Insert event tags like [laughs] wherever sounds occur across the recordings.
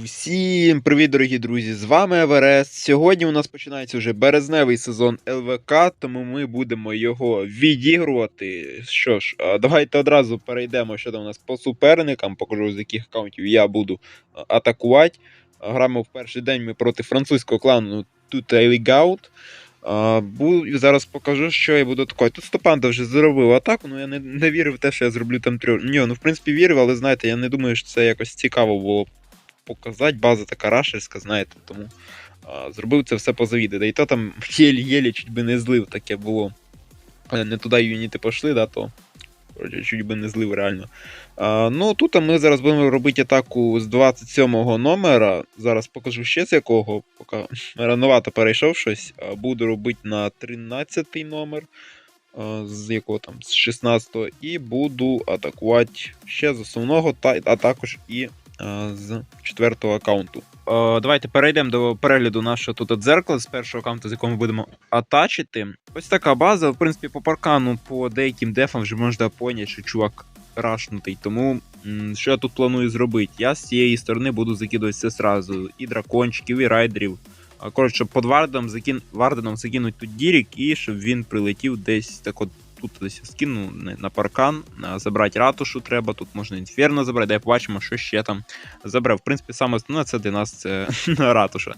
Всім привіт, дорогі друзі! З вами Еверест. Сьогодні у нас починається вже березневий сезон ЛВК, тому ми будемо його відігрувати. Що ж, давайте одразу перейдемо, що там у нас по суперникам. Покажу, з яких аккаунтів я буду атакувати. Граємо в перший день ми проти французького клану. Бу... Зараз покажу, що я буду атакувати. Тут Стопанда вже зробив атаку, ну я не, не вірив в те, що я зроблю там трьох. Ні, ну в принципі вірив, але знаєте, я не думаю, що це якось цікаво було показати. База така рашерська, знаєте, тому а, зробив це все позавіди. Да і то там [laughs] єлі-єлі чуть би не злив, таке було. Е, Не туди юніти пішли, да, то чуть би не злив реально. А, ну тут ми зараз будемо робити атаку з 27-го номера. Зараз покажу ще з якого, поки [laughs] рановато перейшов щось. А, Буду робити на 13-й номер. З якого там з 16-го, і буду атакувати ще з основного, та, а також і з четвертого аккаунту. Давайте перейдемо до перегляду нашого тут дзеркала з першого аккаунту, з якого ми будемо атачити. Ось така база. В принципі, по паркану, по деяким дефам вже можна поняти, що чувак рашнутий. Тому що я тут планую зробити? Я з цієї сторони буду закидувати все сразу. І дракончиків, і райдерів. Коротше, під варденом, закин... варденом закинуть тут дірік, і щоб він прилетів десь так от тут десь скину на- паркан, забрати ратушу треба, тут можна інферно забрати, дай побачимо, що ще там забрав. В принципі, саме основне це для нас це [laughs] ратуша.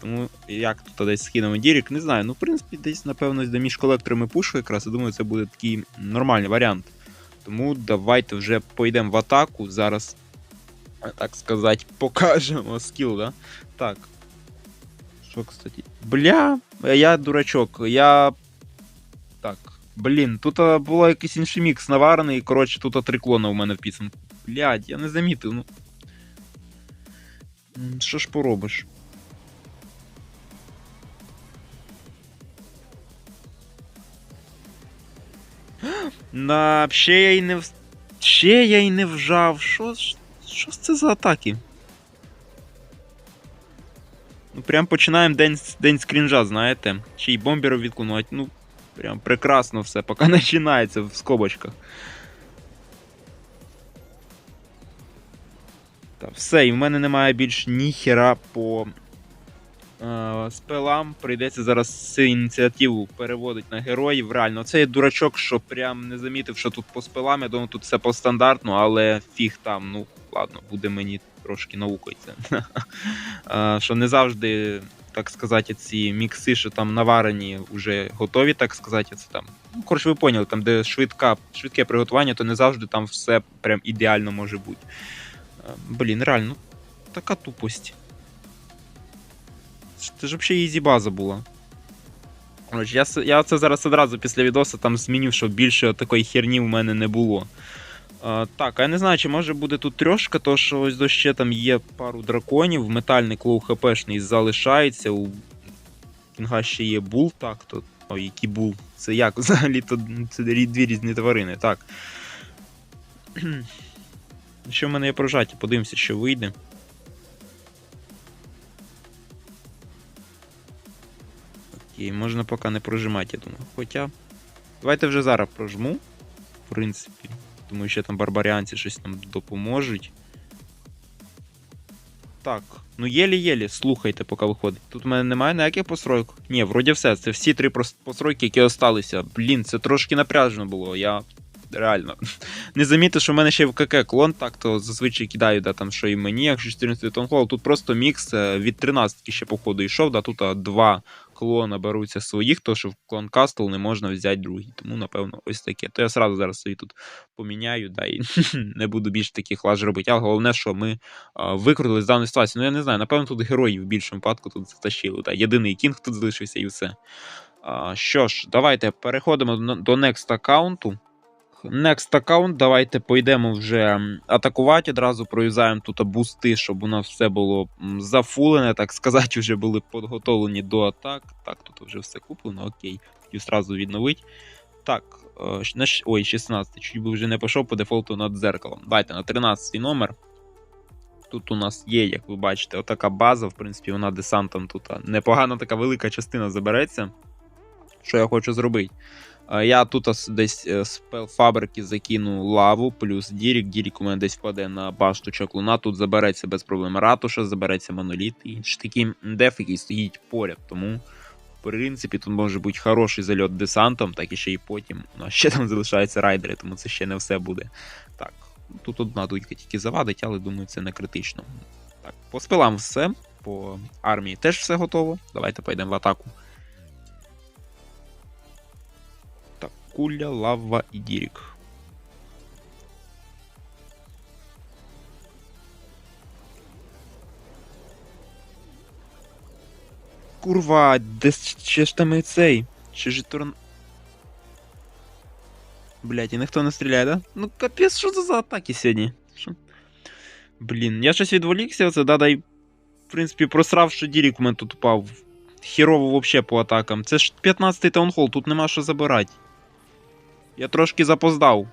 Тому як тут десь скинемо дірік, не знаю. Ну, в принципі, десь, напевно, де між колекторами пушу якраз, я думаю, це буде такий нормальний варіант. Тому давайте вже поїдемо в атаку. Зараз, е, так сказати, [laughs] покажемо скіл, да? Так. Що, кстати? Бля, я дурачок, я. Так. Блін, тут було якийсь інший мікс наварений, коротше, тут а, три клона у мене в. Блядь, я не замітив, ну. Що ж поробиш? [gasps] На, ще я й не в... Ще я й не вжав. Що, що це за атаки? Ну, прям починаємо день, з- день скрінжа, знаєте. Ще й бомберів відклонувати. Ну, прям прекрасно все, поки [laughs] починається в скобочках. Та все, і в мене немає більш ніхера по е, спелам. Прийдеться зараз цю ініціативу переводити на героїв. Реально, це є дурачок, що прям не замітив, що тут по спелам. Я думаю, тут все по стандартну, але фіг там, ну ладно, буде мені трошки наукою це. [laughs] Е, що не завжди, так сказати, ці мікси, що там наварені, вже готові, так сказати, це там. Ну, коротше, ви поняли, там, де швидка, швидке приготування, то не завжди там все прям ідеально може бути. Е, Блін, реально, така тупость. Це ж взагалі ізі база була. Я, я це зараз одразу після відоса там змінив, щоб більше такої херні в мене не було. Так, а я не знаю, чи може буде тут трьошка, то що ось до ще там є пару драконів, метальник лоу хпшний залишається. У Кінга ще є бул, так, то. Ой, який бул. Це як? [laughs] Взагалі то це дві різні тварини, так. [clears throat] Що в мене є прожаті, подивимося, що вийде. Окей, можна поки не прожимати, я думаю. Хоча. Давайте вже зараз прожму. В принципі. Думаю, ще там барбаріанці щось нам допоможуть. Так, ну єлі-єлі, слухайте, поки виходить. Тут в мене немає ніяких постройок. Ні, вроді все. Це всі три постройки, які осталися. Блін, це трошки напряжно було. Я реально [laughs] не замітив, що в мене ще в КК клон, так то зазвичай кидаю, да, там, що і мені, якщо 14 тонхол. Тут просто мікс е, від 13 ще, походу, йшов, да, тут а, два клона беруться своїх, то що в клон Кастл не можна взяти другий. Тому, напевно, ось таке. То я сразу зараз собі тут поміняю, да, і [laughs] не буду більше таких лаж робити. Але головне, що ми викрутили з даної ситуації. Ну, я не знаю, напевно, тут героїв в більшому випадку тут затащили. Да. Єдиний кінг тут залишився і все. А, що ж, давайте переходимо до next аккаунту. Next аккаунт, давайте пойдемо вже атакувати. Одразу проюзаємо тут бусти, щоб у нас все було зафулене, так сказати, вже були підготовлені до атак. Так, тут вже все куплено, окей. Хотів зразу відновити. Так, е, ой, 16, чуть би вже не пішов по дефолту над дзеркалом. Давайте на 13 номер. Тут у нас є, як ви бачите, отака база, в принципі, вона десантом тут непогана така велика частина забереться. Що я хочу зробити? Е, Я тут десь е, з фабрики закину лаву, плюс Дірік. Дірік у мене десь впаде на башту чаклуна. Тут забереться без проблем ратуша, забереться моноліт і ж такий деф, який стоїть поряд. Тому, в принципі, тут може бути хороший зальот десантом, так і ще й потім. Ну, а ще там залишаються райдери, тому це ще не все буде. Так, тут одна дудька тільки завадить, але думаю, це не критично. Так, по спилам все. По армії теж все готово. Давайте пойдемо в атаку. куля, лава і дірік. Курва, де с- ще ж там і цей? Ще ж турн. Блять, і ніхто не стріляє, да? Ну капець, що це за атаки сьогодні? Що? Блін, я щось відволікся, оце, да, дай. В принципі, просрав, що Дірік у мене тут упав. Хірово вообще по атакам. Це ж 15-й таунхол, тут нема що забирати. Я трошки запоздав.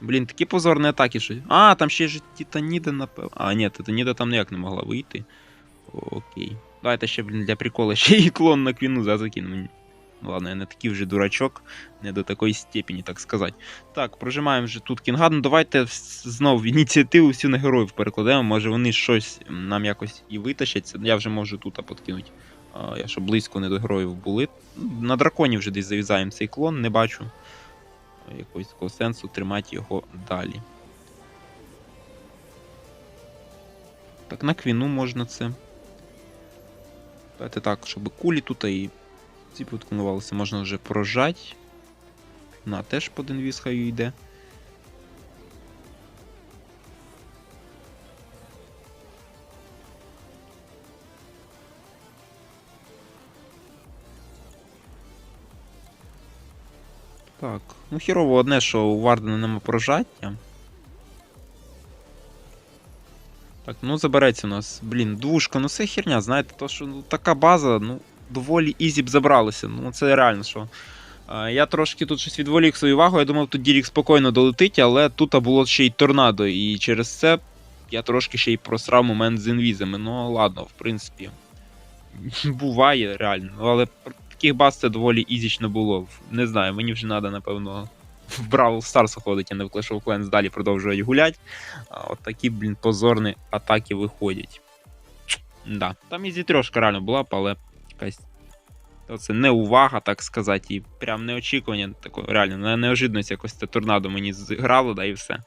Блін, такі позорні атаки що. А, там ще ж Титаніда, напевно. А, ні, Титаніда там ніяк не могла вийти. Окей. Давайте ще, блін, для прикола [laughs] ще і клон на квіну за закину. Ну ладно, я не такий вже дурачок, не до такої степені, так сказати. Так, прожимаємо вже тут Кінган. Ну давайте вс- знов ініціативу всю на героїв перекладемо. Може вони щось нам якось і витащаться. Я вже можу тут подкинути. Я щоб близько не до героїв були. На драконі вже десь зав'язаємо цей клон, не бачу якогось такого сенсу тримати його далі. Так, на квіну можна це. Давайте так, щоб кулі тут і ці підконувалися, можна вже прожати. На, теж по один віз хай йде. Так, ну хірово одне, що у Вардена нема прожаття. Так, ну забереться у нас. Блін, двушка, ну це херня, знаєте, то що ну, така база, ну, доволі ізі б забралися. Ну це реально що. А, я трошки тут щось відволік свою увагу, я думав, тут Дірік спокійно долетить, але тут було ще й торнадо, і через це я трошки ще й просрав момент з інвізами. Ну ладно, в принципі. [laughs] Буває реально. Ну, але таких баз це доволі ізічно було. Не знаю, мені вже треба, напевно, в Бравл Старс ходить, а не в Clash of Clans далі продовжують гулять. А от такі, блін, позорні атаки виходять. Да. Там і зітрошка реально була, але якась. Це не увага, так сказати, і прям неочікування такого, реально, неожиданність якось це торнадо мені зіграло, да і все.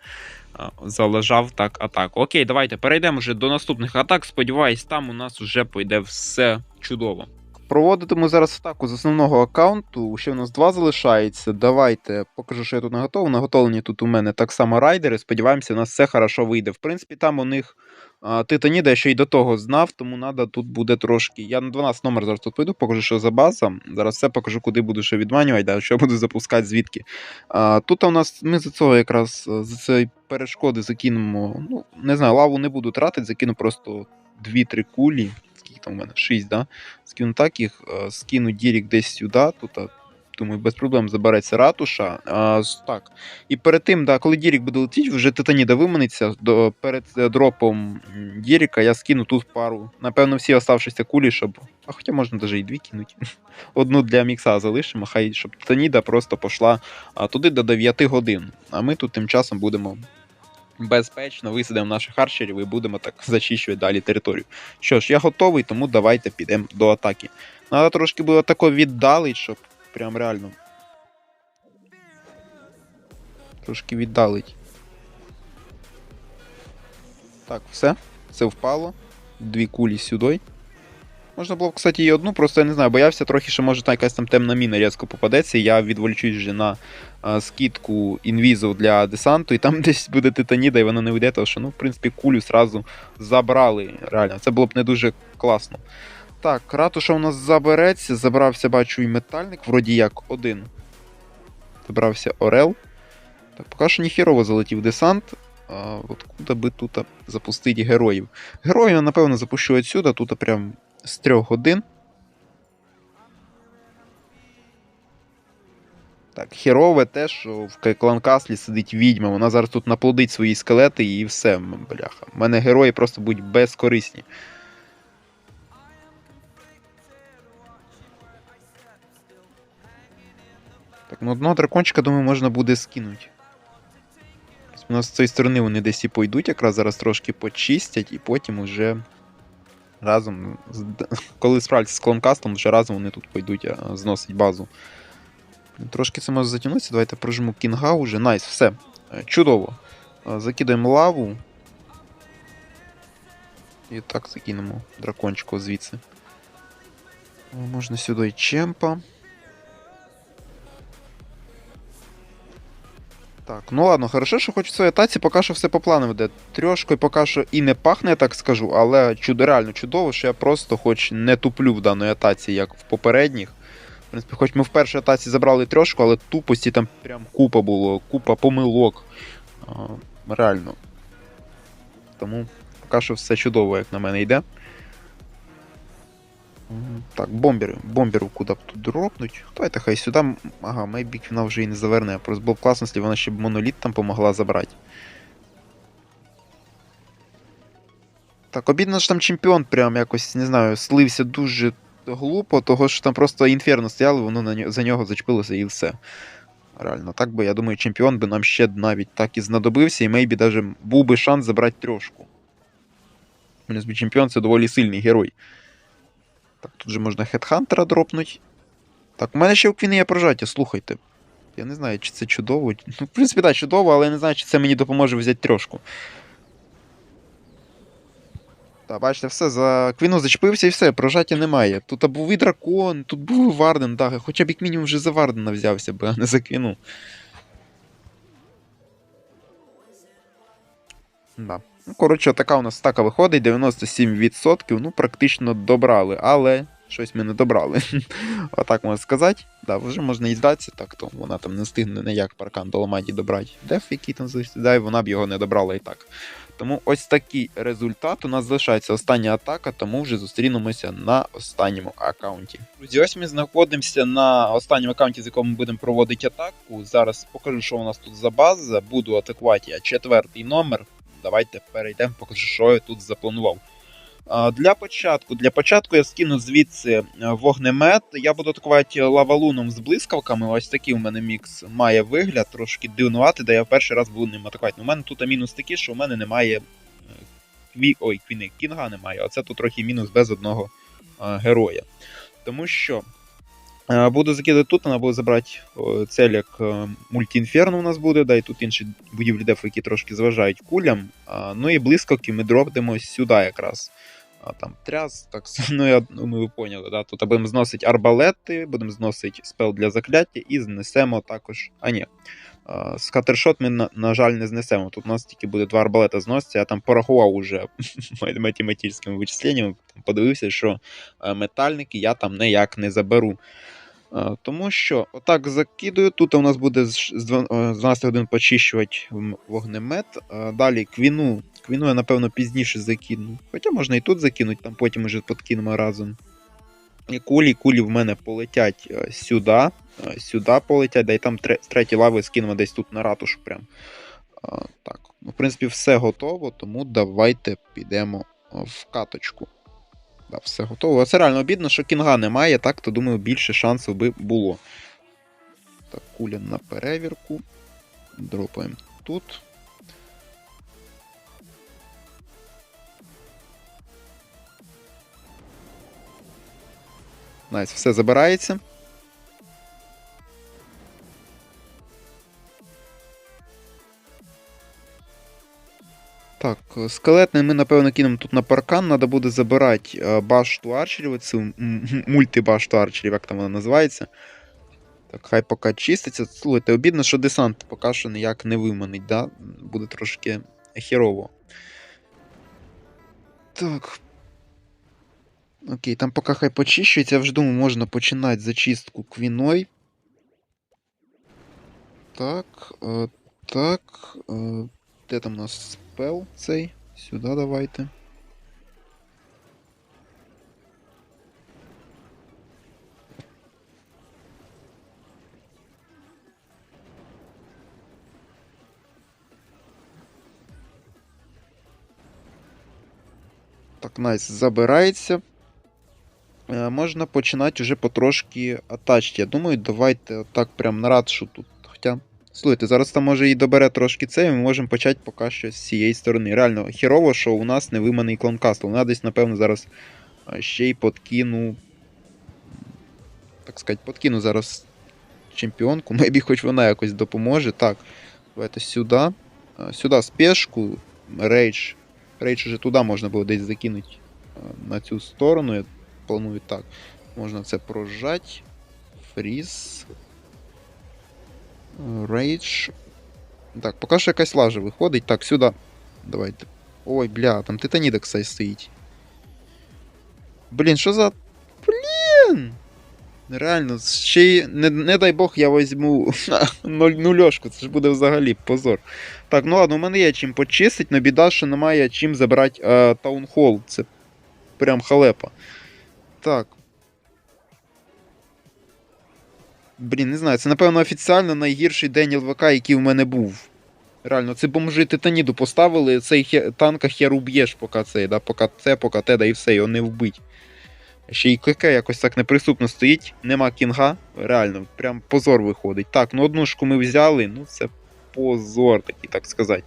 Залежав так атаку. Окей, давайте перейдемо вже до наступних атак. Сподіваюсь, там у нас вже пойде все чудово. Проводитиму зараз атаку з основного аккаунту. Ще у нас два залишається. Давайте покажу, що я тут наготовив. Наготовлені тут у мене так само райдери. Сподіваємося, у нас все хорошо вийде. В принципі, там у них а, Титаніда я ще й до того знав, тому треба тут буде трошки. Я на 12 номер зараз тут пойду, покажу, що за база. Зараз все покажу, куди буду ще відманювати, да, що буду запускати звідки. А, тут у нас ми за цього якраз за цієї перешкоди закинемо. Ну, не знаю, лаву не буду тратити, закину просто 2-3 кулі. Там у мене? 6, да? Скину так їх, е, скину Дірік десь сюди. Тут, думаю, без проблем забереться ратуша. Так. І перед тим, да, коли Дірік буде летіти, вже Титаніда виманиться. До, перед е, дропом Діріка я скину тут пару. Напевно, всі оставшіся кулі, щоб. А хоча можна навіть і дві кинути. [laughs] Одну для мікса залишимо, хай щоб Титаніда просто пішла туди до 9 годин. А ми тут тим часом будемо. Безпечно висадимо наших арчерів і будемо так зачищувати далі територію. Що ж, я готовий, тому давайте підемо до атаки. Треба трошки було тако віддалить, щоб прям реально. Трошки віддалить. Так, все. Це впало. Дві кулі сюди. Можна було, б, кстати, і одну, просто я не знаю, боявся трохи, що може та якась там темна міна різко попадеться, і я відволічусь вже на а, скидку інвізу для десанту, і там [laughs] десь буде титаніда, і вона не вийде, тому що, ну, в принципі, кулю сразу забрали. Реально, це було б не дуже класно. Так, ратуша у нас забереться. Забрався, бачу, і метальник, вроді як один. Забрався Орел. Так, поки що ніхірово залетів десант. От куди би тут запустити героїв? Героїв, напевно, запущу відсюди, тут прям з трьох годин. Так, херове те, що в кланкаслі сидить відьма, вона зараз тут наплодить свої скелети і все, бляха. У мене герої просто будуть безкорисні. Так, ну одного дракончика, думаю, можна буде скинути. У нас з цієї сторони вони десь і пойдуть, якраз зараз трошки почистять, і потім уже разом, коли справляться з клонкастом, вже разом вони тут пойдуть а, зносить базу. Трошки це може затягнутися, давайте прожму кінга уже. Найс, все. Е, Чудово. Е, Закидаємо лаву. І так закинемо дракончика звідси. Е, Можна сюди і чемпа. Так, ну ладно, хорошо, що хоч в своїй атаці поки що все по плану веде. Трьошкою поки що і не пахне, я так скажу, але чудо, реально чудово, що я просто хоч не туплю в даній атаці, як в попередніх. В принципі, хоч ми в першій атаці забрали трьошку, але тупості там прям купа було, купа помилок. А, реально. Тому поки що все чудово, як на мене йде. Так, бомбери. Бомберу куди б тут дропнуть. Давайте хай сюди. Ага, Мейбік вона вже і не заверне. Просто було б класно, якщо вона ще б моноліт там помогла забрати. Так, обідно, що там чемпіон прям якось, не знаю, слився дуже глупо, того що там просто інферно стояло, воно на нього, за нього зачепилося і все. Реально, так би, я думаю, чемпіон би нам ще навіть так і знадобився, і мейбі даже був би шанс забрати трьошку. Чемпіон це доволі сильний герой. Так, тут же можна хедхантера дропнути. Так, у мене ще у Квіни є прожаття, слухайте. Я не знаю, чи це чудово. Ну, в принципі, так, чудово, але я не знаю, чи це мені допоможе взяти трьошку. Так, бачите, все, за Квіну зачепився і все, прожаття немає. Тут був і дракон, тут був Варден, так, хоча б як мінімум вже за Вардена взявся би, а не за Квіну. Да. Ну, коротше, така у нас стака виходить, 97%, ну, практично добрали, але щось ми не добрали. [laughs] Отак можна сказати. Да, вже можна і здатися, так то вона там не встигне ніяк паркан до ламаді добрати. Деф, який там засідає, вона б його не добрала і так. Тому ось такий результат. У нас залишається остання атака, тому вже зустрінемося на останньому аккаунті. Друзі, ось ми знаходимося на останньому аккаунті, з якого ми будемо проводити атаку. Зараз покажу, що у нас тут за база. Буду атакувати я четвертий номер. Давайте перейдемо, покажу, що я тут запланував. Для початку для початку я скину звідси е, вогнемет. Я буду атакувати лавалуном з блискавками. Ось такий у мене мікс має вигляд, трошки дивнувати, де я перший раз буду ним атакувати. У мене тут мінус такий, що у мене немає е, кві... Ой, квіни, кінга немає. Оце тут трохи мінус без одного героя. Тому що е, буду закидати тут, вона буде забрати о, цель як е, мультіінферно у нас буде, да, і тут інші будівлі дефу, які трошки зважають кулям. Ну і блискавки ми дропнемо сюди якраз. Там тряс, так [laughs] ну я думаю, ви поняли. Да? Тут будемо зносити арбалети, будемо зносити спел для закляття і знесемо також. А ні. Скатершот ми, на, на жаль, не знесемо. Тут у нас тільки буде два арбалета зноситься. Я там порахував уже [laughs] математичними вичисленнями, подивився, що е, метальники я там ніяк не заберу. Е, Тому що отак закидую. Тут у нас буде з ш- з два- е, з 12 годин почищувати вогнемет. Е, Далі квіну. Квіну я, напевно, пізніше закину. Хоча можна і тут закинути, там потім уже подкинемо разом. І кулі, кулі в мене полетять е, сюди. е, Сюди полетять, да і там з третьої лави скинемо десь тут на ратушу. Прям. Е, Так, ну, в принципі, все готово, тому давайте підемо е, в каточку. Да, все готово. Це реально обідно, що кінга немає, так, то думаю, більше шансів би було. Так, куля на перевірку. Дропаємо тут. Найс, все забирається. Так, е, скелетний ми, напевно, кинемо тут на паркан. Треба буде забирати е, башту арчерів, цю м- м- мультибашту арчерів, як там вона називається. Так, хай поки чиститься. Слухайте, обідно, що десант поки що ніяк не виманить, да? Буде трошки херово. Так. Окей, там поки хай почищується, я вже думаю, можна починати зачистку квіною. Так, е, так. Де там у нас спел цей? Сюди давайте. Так, найс, забирається. можна починати вже потрошки атачити. Я думаю, давайте так прям на ратшу тут. Слухайте, зараз там може і добере трошки це, і ми можемо почати поки що з цієї сторони. Реально, хірово, що у нас невиманий клон Кастл. Вона десь, напевно, зараз ще й подкину. Так сказати, подкину зараз чемпіонку. [laughs] Мебі хоч вона якось допоможе. Так, давайте сюди. Сюди спешку. Рейдж. Рейдж уже туди можна було десь закинути на цю сторону. Я планую так. Можна це прожати. Фріз. Рейдж. Так, поки що якась лажа виходить. Так, сюди. Давайте. Ой, бля, там Титаніда, кстати, стоїть. Блін, що за. Блін! Реально, ще й, не, не дай Бог, я візьму [laughs] нульошку, це ж буде взагалі позор. Так, ну ладно, у мене є чим почистить, але біда, що немає чим забрати е, таунхол. Це прям халепа. Так. Блін, не знаю, це, напевно, офіціально найгірший день ЛВК, який в мене був. Реально, це бомжи Титаніду поставили, цей хе... танка хер уб'єш, поки цей, да, поки це, поки те, да і все, його не вбить. Ще й КК якось так неприступно стоїть, нема кінга, реально, прям позор виходить. Так, ну однушку ми взяли, ну це позор такий, так сказати.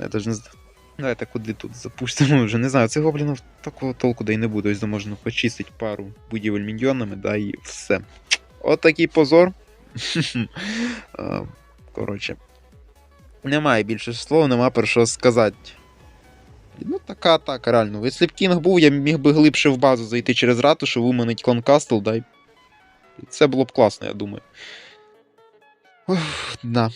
Я даже не знаю. Давайте куди тут запустимо вже. Не знаю, цих гоблінів такого толку да й не буде. Ось можна почистити пару будівель міньйонами, да і все. От такий позор. [laughs] Коротше. Немає більше слов, нема про що сказати. Ну, така атака, реально. Якщо б Кінг був, я міг би глибше в базу зайти через ратушу, виманить клон Кастл, да, і і це було б класно, я думаю. Ух, да.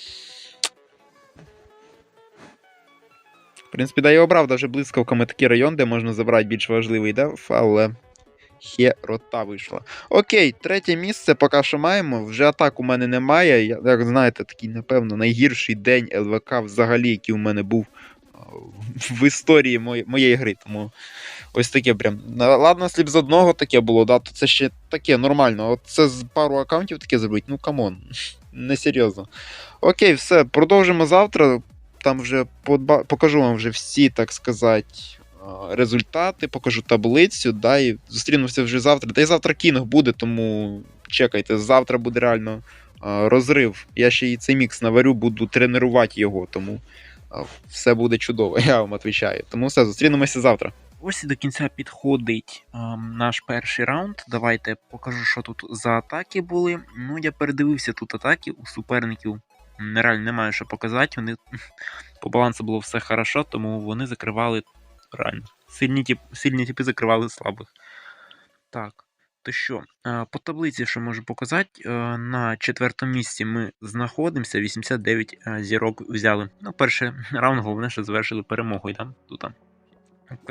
В принципі, да, я обрав даже блискавками такий район, де можна забрати більш важливий деф, але херота вийшла. Окей, третє місце поки що маємо. Вже атак у мене немає. Я, як знаєте, такий, напевно, найгірший день ЛВК взагалі, який у мене був в історії мої- моєї гри. Тому ось таке прям. Ладно, сліп з одного таке було, да, то це ще таке нормально. От це з пару аккаунтів таке зробити, ну камон. [laughs] Несерйозно. Окей, все, продовжимо завтра. Там вже покажу вам вже всі, так сказати, результати, покажу таблицю, да, і зустрінемося вже завтра. Та й завтра кінг буде, тому чекайте, завтра буде реально розрив. Я ще і цей мікс наварю, буду тренувати його, тому все буде чудово, [laughs] я вам відповідаю. Тому все, зустрінемося завтра. Ось і до кінця підходить ем, наш перший раунд. Давайте покажу, що тут за атаки були. Ну, я передивився тут атаки у суперників. Нереально немає що показати. Вони [laughs] по балансу було все хорошо, тому вони закривали реально. Сильні, тип, сильні типи закривали слабих. Так, то що, е, по таблиці, що можу показати, е, на четвертому місці ми знаходимося. 89 е, зірок взяли. Ну, перший раунд, головне, що завершили перемогою. Да? Тут.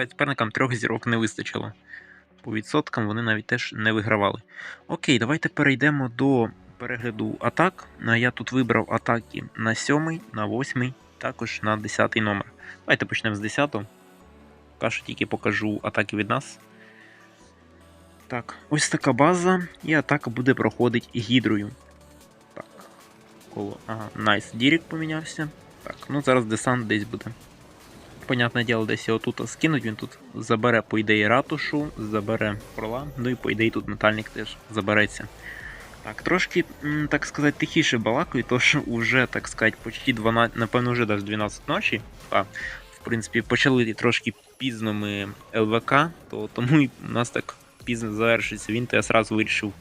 Суперникам трьох зірок не вистачило. По відсоткам вони навіть теж не вигравали. Окей, давайте перейдемо до перегляду атак. Я тут вибрав атаки на 7, на 8, також на 10 номер. Давайте почнемо з 10. Поки що тільки покажу атаки від нас. Так, ось така база, і атака буде проходити гідрою. Так. Коло. Ага, найс. Дірік помінявся. Так, ну зараз десант десь буде. Понятне діло, десь його тут скинуть, він тут забере, по ідеї, ратушу, забере прола, ну і по ідеї тут метальник теж забереться. Так, трошки, так сказати, тихіше балакаю, то що вже, так сказати, почти 12, напевно, вже навіть 12 ночі. А, в принципі, почали трошки пізно ми ЛВК, то тому і у нас так пізно завершиться він, то я сразу вирішив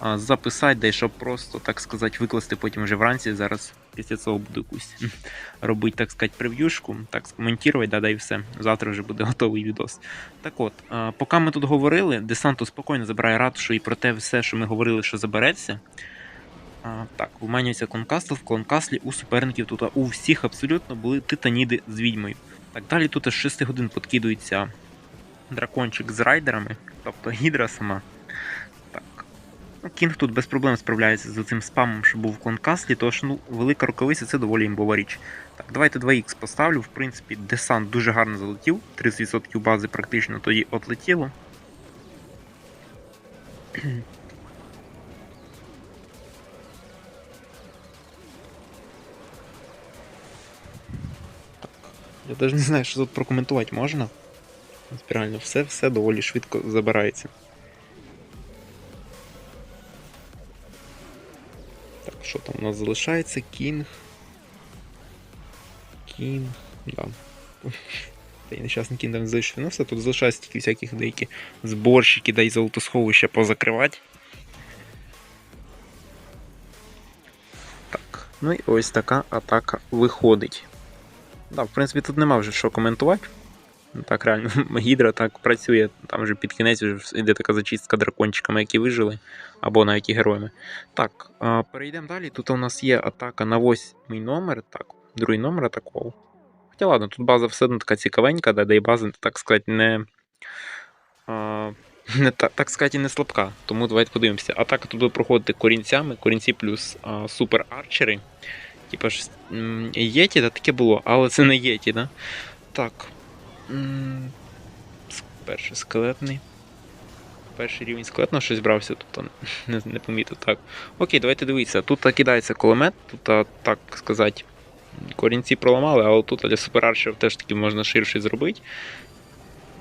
а, записати, де щоб просто, так сказати, викласти потім вже вранці. Зараз після цього буду якусь [laughs] робити, так сказати, прев'юшку, так скоментувати, да, да і все. Завтра вже буде [laughs] готовий відос. Так от, а, поки ми тут говорили, десанту спокійно забирає ратушу і про те все, що ми говорили, що забереться. А, так, виманюється конкастл, в конкаслі у суперників тут у всіх абсолютно були титаніди з відьмою. Так, далі тут із 6 годин подкидується дракончик з райдерами, тобто гідра сама. Так. Кінг тут без проблем справляється з цим спамом, що був в конкаслі, тож ну, велика рукавиця це доволі імбова річ. Так, давайте 2х поставлю. В принципі, десант дуже гарно залетів. 30% бази практично тоді отлетіло. Я навіть не знаю, що тут прокоментувати можна. Реально все все доволі швидко забирається. Так, що там у нас залишається? Кінг. Кінг. Да. Та й нещасний кінг не залишився. Тут залишається тільки всяких деякі зборщики, да й золотосховища позакривати. Так, ну і ось така атака виходить. Да, в принципі, тут нема вже що коментувати. Так, реально, [laughs] гідра так працює, там вже під кінець вже йде така зачистка дракончиками, які вижили, або навіть героями. Так, перейдемо далі. Тут у нас є атака на восьмий номер. Так, другий номер атакував. Хоча ладно, тут база все одно така цікавенька, де і база, так сказати, не. А, [laughs] не та- так сказати, не слабка. Тому давайте подивимося. Атака тут буде проходити корінцями, корінці плюс а, супер арчери. Типа ж Єті, да, таке було, але це не Єті, да? Так. Перший скелетний. Перший рівень скелетного щось брався, тут не, не помітив. Так. Окей, давайте дивитися. Тут кидається кулемет, тут, так сказати, корінці проламали, але тут для суперарчерів теж таки можна ширше зробити.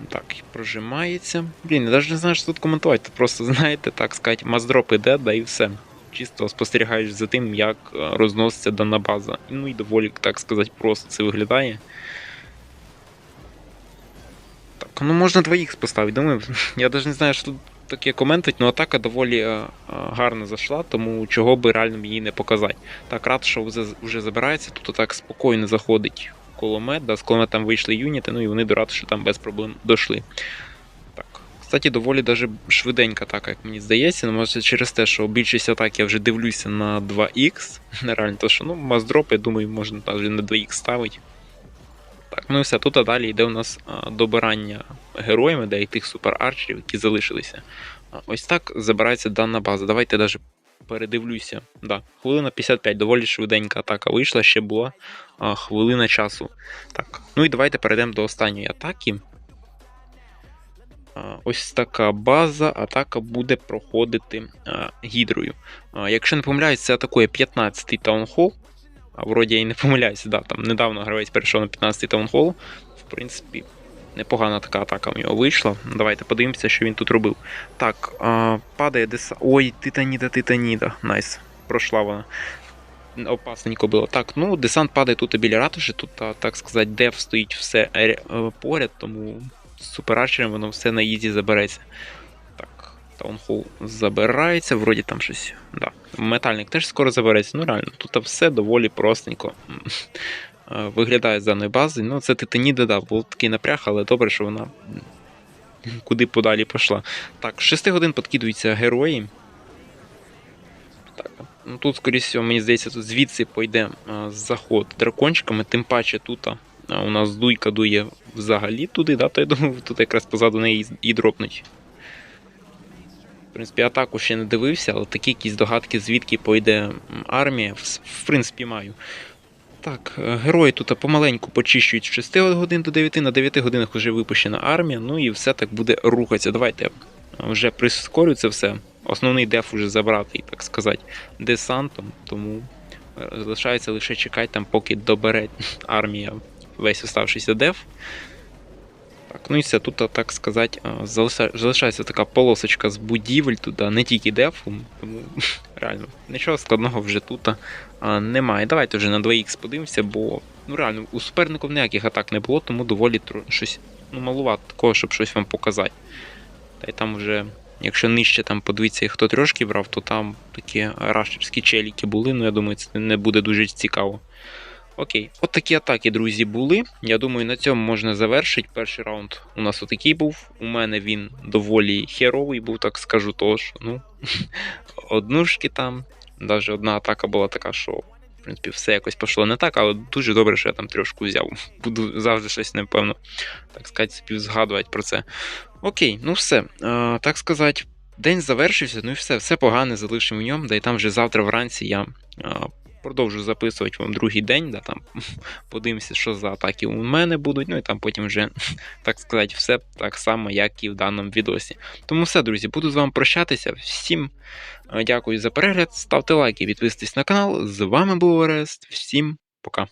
Так, прожимається. Блін, я навіть не знаю, що тут коментувати. Тут просто, знаєте, так сказати, маздроп іде, да і все. Чисто спостерігаєш за тим, як е, розноситься дана база. Ну і доволі, так сказати, просто це виглядає. Так, ну можна 2х поставити. Думаю, [laughs] я навіть не знаю, що тут таке коментить, але атака доволі е, е, гарно зайшла, тому чого би реально її не показати. Так, рад, що вже, забирається, тут так спокійно заходить кулемет, да, з кулеметом вийшли юніти, ну і вони до ратуші там без проблем дійшли. Кстати, доволі даже швиденька атака, як мені здається. Ну, може через те, що більшість атак я вже дивлюся на 2х. [laughs] Нереально, то що ну, маздроп, я думаю, можна навіть на 2х ставити. Так, ну і все. Тут а далі йде у нас добирання героями, де і тих суперарчерів, які залишилися. Ось так забирається дана база. Давайте даже передивлюся. Да, хвилина 55, доволі швиденька атака вийшла, ще була а, хвилина часу. Так, ну і давайте перейдемо до останньої атаки. Ось така база, атака буде проходити гідрою. Якщо не помиляюсь, це атакує 15-й таунхол. А вроді я і не помиляюся, да, там недавно гравець перейшов на 15-й таунхол. В принципі, непогана така атака в нього вийшла. Давайте подивимося, що він тут робив. Так, падає деса. Ой, титаніда, титаніда. Найс. Пройшла вона. Опасненько було. Так, ну, десант падає тут і біля ратуші, тут, так сказати, деф стоїть все е, поряд, тому з суперарчером воно все на ізі забереться. Так, таунхол забирається, вроді там щось. Да. Метальник теж скоро забереться. Ну реально, тут все доволі простенько. Е, Виглядає з даної бази. Ну, це титаніда, да, був такий напряг, але добре, що вона куди подалі пішла. Так, з 6 годин підкидуються герої. Так, ну тут, скоріше мені здається, тут звідси пойде а, заход дракончиками, тим паче тут а, у нас дуйка дує взагалі туди, да, то я думаю, [laughs] тут якраз позаду неї і- дропнуть. В принципі, атаку ще не дивився, але такі якісь догадки, звідки пойде армія, в, принципі, маю. Так, е, герої тут помаленьку почищують з 6 годин до 9, на 9 годинах вже випущена армія, ну і все так буде рухатися. Давайте вже прискорю це все. Основний деф уже забратий, так сказати, десантом, тому е, залишається лише чекати там, поки добере [laughs] армія весь оставшийся деф. Так, ну і все, тут, так сказати, залишається така полосочка з будівель туди, не тільки дефом, тому [laughs] реально нічого складного вже тут немає. Давайте вже на 2х подивимося, бо ну реально у суперників ніяких атак не було, тому доволі щось ну, малувато такого, щоб щось вам показати. Та й там вже, якщо нижче там подивіться, хто трошки брав, то там такі рашерські челіки були, ну я думаю, це не буде дуже цікаво. Окей, от такі атаки, друзі, були. Я думаю, на цьому можна завершити. Перший раунд у нас отакий був. У мене він доволі херовий був, так скажу, тож. Ну, [laughs] однушки там. Навіть одна атака була така, що, в принципі, все якось пішло не так, але дуже добре, що я там трьошку взяв. [laughs] Буду завжди щось, напевно, так сказати, собі згадувати про це. Окей, ну все. Е, так сказати, день завершився, ну і все, все погане залишимо в ньому. Да і там вже завтра вранці я продовжу записувати вам другий день, да, там [laughs] подивимося, що за атаки у мене будуть, ну і там потім вже, [laughs] так сказати, все так само, як і в даному відосі. Тому все, друзі, буду з вами прощатися. Всім е, дякую за перегляд, ставте лайки, підписуйтесь на канал. З вами був Орест. Всім пока.